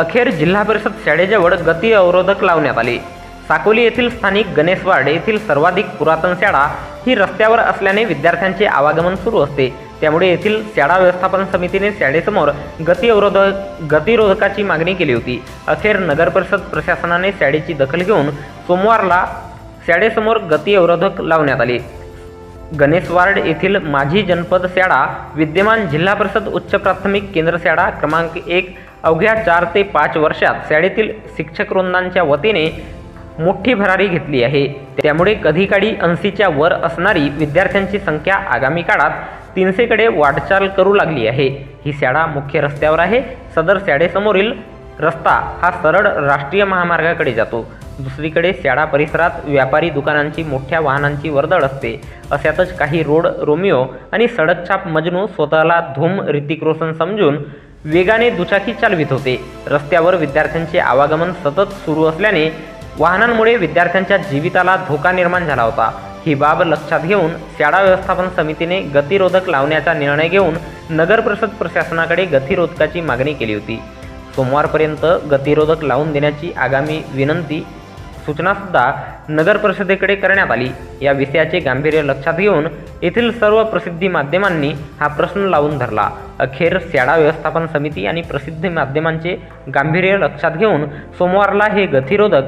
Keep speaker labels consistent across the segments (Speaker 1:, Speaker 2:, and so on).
Speaker 1: अखेर जिल्हा परिषद शाळेजवळ गती अवरोधक लावण्यात आले. साकोली येथील स्थानिक गणेशवाड येथील सर्वाधिक पुरातन शाळा ही रस्त्यावर असल्याने विद्यार्थ्यांचे आवागमन सुरू असते. त्यामुळे येथील शाळा व्यवस्थापन समितीने शाळेसमोर गती अवरोधक गतिरोधकाची मागणी केली होती. अखेर नगर परिषद प्रशासनाने शाळेची दखल घेऊन सोमवारला शाळेसमोर गती अवरोधक लावण्यात आले. गणेशवार्ड येथील माजी जनपद शाळा विद्यमान जिल्हा परिषद उच्च प्राथमिक केंद्र शाळा क्रमांक एक अवघ्या चार ते पाच वर्षात शाळेतील शिक्षक वृंदांच्या वतीने मोठी भरारी घेतली आहे. त्यामुळे कधीकाळी ऐंशीच्या वर असणारी विद्यार्थ्यांची संख्या आगामी काळात तीनशेकडे वाटचाल करू लागली आहे. ही शाळा मुख्य रस्त्यावर आहे. सदर शाळेसमोरील रस्ता हा सरळ राष्ट्रीय महामार्गाकडे जातो. दुसरीकडे शाळा परिसरात व्यापारी दुकानांची मोठ्या वाहनांची वर्दळ असते. अशातच काही रोड रोमिओ आणि सडकछाप मजनू स्वतःला धूम ऋतिक रोशन समजून वेगाने दुचाकी चालवित होते. रस्त्यावर विद्यार्थ्यांचे आवागमन सतत सुरू असल्याने वाहनांमुळे विद्यार्थ्यांच्या जीविताला धोका निर्माण झाला होता. ही बाब लक्षात घेऊन शाळा व्यवस्थापन समितीने गतिरोधक लावण्याचा निर्णय घेऊन नगर परिषद प्रशासनाकडे गतिरोधकाची मागणी केली होती. सोमवारपर्यंत गतिरोधक लावून देण्याची आगामी विनंती सूचनासुद्धा नगर परिषदेकडे करण्यात आली. या विषयाचे गांभीर्य लक्षात घेऊन येथील सर्व प्रसिद्धी माध्यमांनी हा प्रश्न लावून धरला. अखेर शाळा व्यवस्थापन समिती आणि प्रसिद्धी माध्यमांचे गांभीर्य लक्षात घेऊन सोमवारला हे गतिरोधक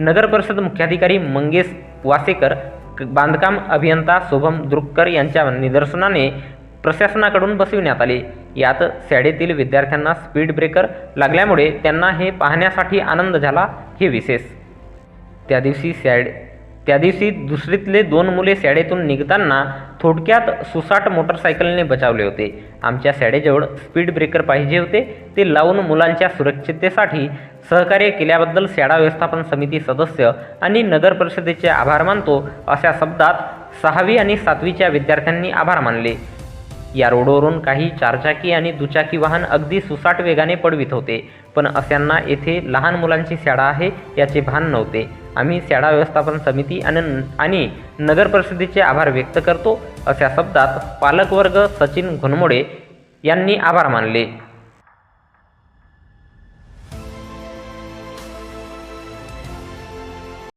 Speaker 1: नगर परिषद मुख्याधिकारी मंगेश वासेकर बांधकाम अभियंता शोभम द्रुक्कर यांच्या निदर्शनाने प्रशासनाकडून बसविण्यात आले. यात शाळेतील विद्यार्थ्यांना स्पीड ब्रेकर लागल्यामुळे त्यांना हे पाहण्यासाठी आनंद झाला हे विशेष. त्या दिवशी शाळे त्या दिवशी दुसरीतले दोन मुले शाळेतून निघताना थोडक्यात सुसाट मोटरसायकलने बचावले होते. आमच्या शाळेजवळ स्पीड ब्रेकर पाहिजे होते. ते लावून मुलांच्या सुरक्षिततेसाठी सहकार्य केल्याबद्दल शाळा व्यवस्थापन समिती सदस्य आणि नगर परिषदेचे आभार मानतो अशा शब्दात सहावी आणि सातवीच्या विद्यार्थ्यांनी आभार मानले. या रोडवरून काही चारचाकी आणि दुचाकी वाहन अगदी सुसाट वेगाने पडवित होते. पण अशांना येथे लहान मुलांची शाळा आहे याचे भान नव्हते. आम्ही शाळा व्यवस्थापन समिती आणि आणि नगर परिषदेचे आभार व्यक्त करतो अशा शब्दात पालकवर्ग सचिन घुनमोडे यांनी आभार मानले.